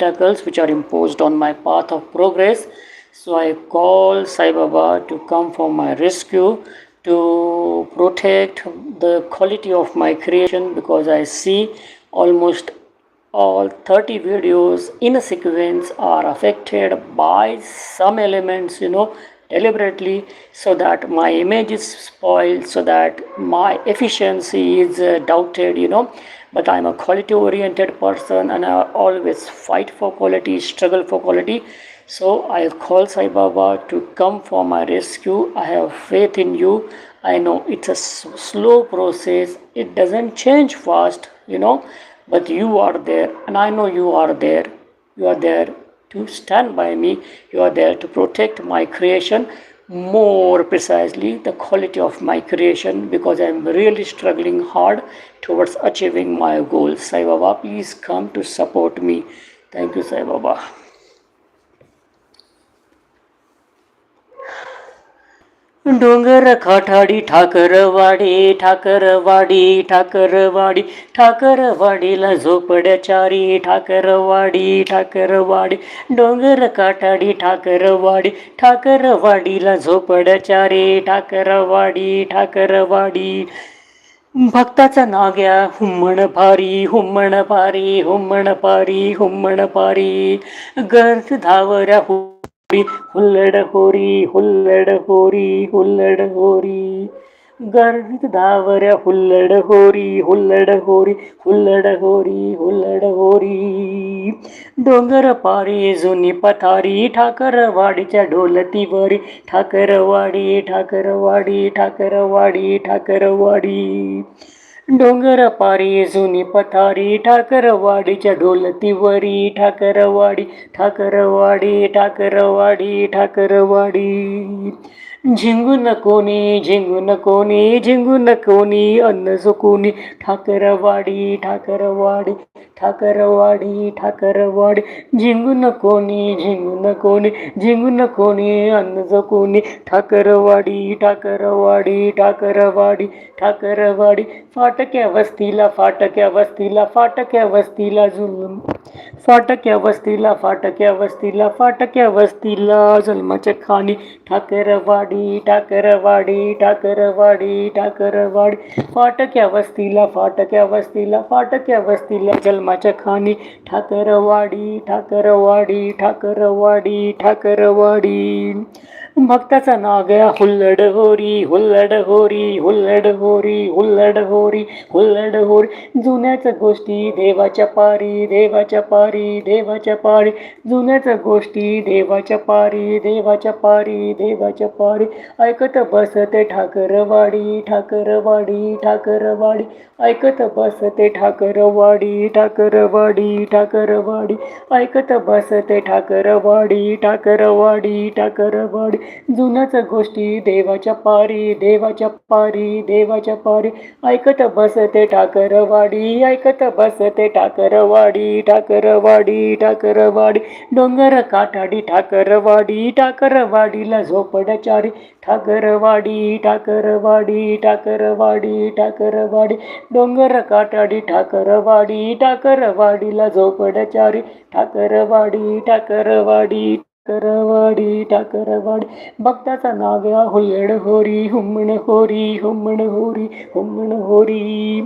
obstacles which are imposed on my path of progress. So I call Sai Baba to come for my rescue, to protect the quality of my creation because I see almost all 30 videos in a sequence are affected by some elements, you know, deliberately so that my image is spoiled, so that my efficiency is uh, doubted, you know but I'm a quality oriented person and I always fight for quality, struggle for quality. So I call Sai Baba to come for my rescue. I have faith in you. I know it's a slow process, it doesn't change fast, you know, but you are there, and I know you are there. You are there to stand by me, you are there to protect my creation more precisely the quality of my creation because I'm really struggling hard towards achieving my goals. Sai Baba, please come to support me. Thank you, Sai Baba. डोंगर काठाडी ठाकरवाडी ठाकरवाडी ठाकरवाडी ठाकरवाडीला झोपडचारी ठाकरवाडी ठाकरवाडी डोंगर काठाडी ठाकरवाडी ठाकरवाडीला झोपडचारी ठाकरवाडी ठाकरवाडी. भक्ताचा नाग्या हुम्मण भारी हुम्मण भारी हुम्मण पारी हुम्मण पारी गर्द धावऱ्या हु हुल्लड होरी हुल्लड होरी हुल्लड होरी गर्द धावऱ्या हुल्लड होरी हुल्लड होरी हुल्लड होरी हुल्लड होरी डोंगर पारी जुनी पथारी ठाकरवाडीच्या ढोलतीवरी ठाकरवाडी ठाकरवाडी ठाकरवाडी ठाकरवाडी डोंगर पारी जुनी पथारी ठाकरवाडीच्या ढोलतीवरी ठाकरवाडी ठाकरवाडी ठाकरवाडी ठाकरवाडी. झिंगून कोणी झिंगून कोणी झिंगून कोणी अन्न चुकुनी ठाकरवाडी ठाकरवाडी ठाकरवाडी ठाकरवाडी. झिंगून कोणी झिंगून कोणी झिंगून कोणी अन्न चुकुनी ठाकरवाडी ठाकरवाडी ठाकरवाडी ठाकरवाडी. फाटक्या वस्तीला फाटक्या वस्तीला फाटक्या वस्तीला जुलम. फाटक्या वस्तीला फाटक्या वस्तीला फाटक्या वस्तीला जन्माच्या खाणी. ठाकरवाडी ठाकरवाडी ठाकरवाडी ठाकरवाडी फाटक्या वस्तीला फाटक्या वस्तीला फाटक्या वस्तीला जन्माच्या खाणी. ठाकरवाडी ठाकरवाडी ठाकरवाडी ठाकरवाडी. भक्ताचा नाग्या हुल्लड होरी हुल्लड होरी हुल्लड होरी हुल्लड होरी हुल्लड होरी जुन्याच गोष्टी देवाच्या पारी देवाच्या पारी देवाच्या पारी जुन्याच गोष्टी देवाच्या पारी देवाच्या पारी देवाच्या पारी ऐकत बसते ठाकरवाडी ठाकरवाडी ठाकरवाडी ऐकत बसते ठाकरवाडी ठाकरवाडी ठाकरवाडी ऐकत बसते ठाकरवाडी ठाकरवाडी ठाकरवाडी जुनच गोष्टी देवाच्या पारी देवाच्या पारी देवाच्या पारी. ऐकत बसते ठाकरवाडी ऐकत बसते ठाकरवाडी ठाकरवाडी ठाकरवाडी. डोंगर काठाडी ठाकरवाडी ठाकरवाडीला झोपडचारी ठाकरवाडी ठाकरवाडी ठाकरवाडी ठाकरवाडी. डोंगर काठाडी ठाकरवाडी ठाकरवाडीला झोपडचारी ठाकरवाडी ठाकरवाडी टाकरवाडी टाकरवाडी भक्ताचा नाव्या होयड होरी हुमण होरी हुमण होरी हुमण होरी.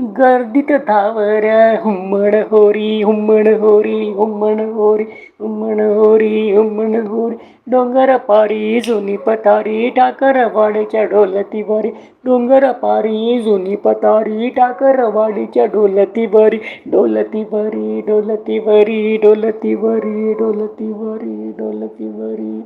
गर्दीत धावऱ्या हुम्मण होरी हुम्मण होरी हुम्मण होरी हुम्मण होरी हुम्मण होरी. डोंगर पारी जुनी पतारी ठाकरवाडीच्या ढोलतीवरी. डोंगर पारी जुनी पतारी ठाकरवाडीच्या डोलती ढोलतीवरी डोलती ढोलतीवरी डोलती ढोलतीवरी.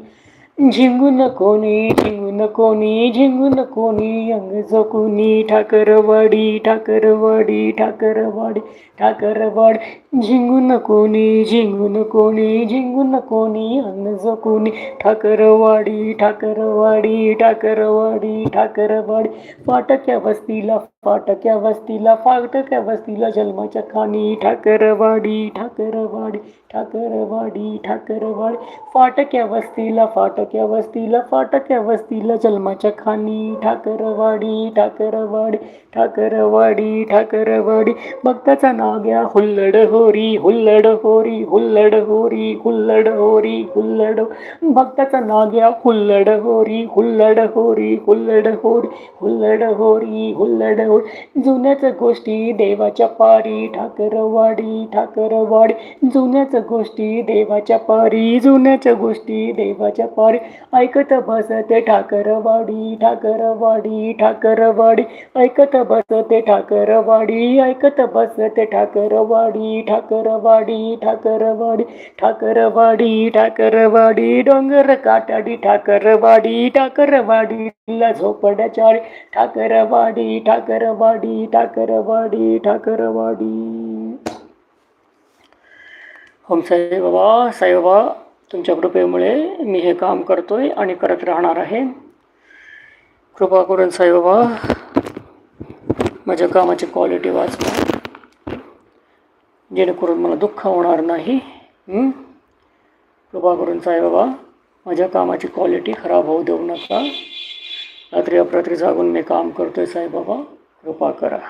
झिंगून कोणी झिंगून कोणी झिंगून कोणी अंग जकुनी ठाकरवाडी ठाकरवाडी ठाकरवाडी ठाकरवाडी झिंगून कोणी झिंगून कोणी झिंगून कोणी अंग जकुनी ठाकरवाडी ठाकरवाडी ठाकरवाडी ठाकरवाडी फाटक्या वस्तीला फाटक्या वस्तीला फाटक्या वस्तीला जन्माच्या खाणी ठाकरवाडी ठाकरवाडी ठाकरवाडी ठाकरवाडी. फाटक्या वस्तीला फाटक्या वस्तीला फाटक्या वस्तीला जन्माच्या खाणी ठाकरवाडी ठाकरवाडी ठाकरवाडी ठाकरवाडी. भक्ताचा नाग्या हुल्लड होरी हुल्लड होरी हुल्लड होरी हुल्लड होरी हुल्लड. भक्ताचा नाग्या हुल्लड होरी हुल्लड होरी हुल्लड होरी हुल्लड होरी हुल्लड होरी जुन्याच गोष्टी देवाच्या पारी ठाकरवाडी ठाकरवाडी. जुन्याच गोष्टी देवाच्या पारी जुन्याच्या गोष्टी देवाच्या पारी. ऐकत बसते ठाकरवाडी ठाकरवाडी ठाकरवाडी. ऐकत बसते ठाकरवाडी ऐकत बसते ठाकरवाडी ठाकरवाडी ठाकरवाडी. ठाकरवाडी ठाकरवाडी डोंगर काटाडी ठाकरवाडी ठाकरवाडीला झोपड्याच्या ठाकरवाडी ठाकर ठाकरवाडी ठाकरवाडी ठाकरवाडी. ओम साईबाबा साईबाबा तुमच्या कृपेमुळे मी हे काम करतोय आणि करत राहणार आहे. कृपा करून साईबाबा माझ्या कामाची क्वालिटी वाचवा. जेणेकरून मला दुःख होणार नाही. कृपा करून साईबाबा माझ्या कामाची क्वालिटी खराब होऊ देऊ नका. रात्री अपरात्री जागून मी काम करतोय साईबाबा. कृपा करा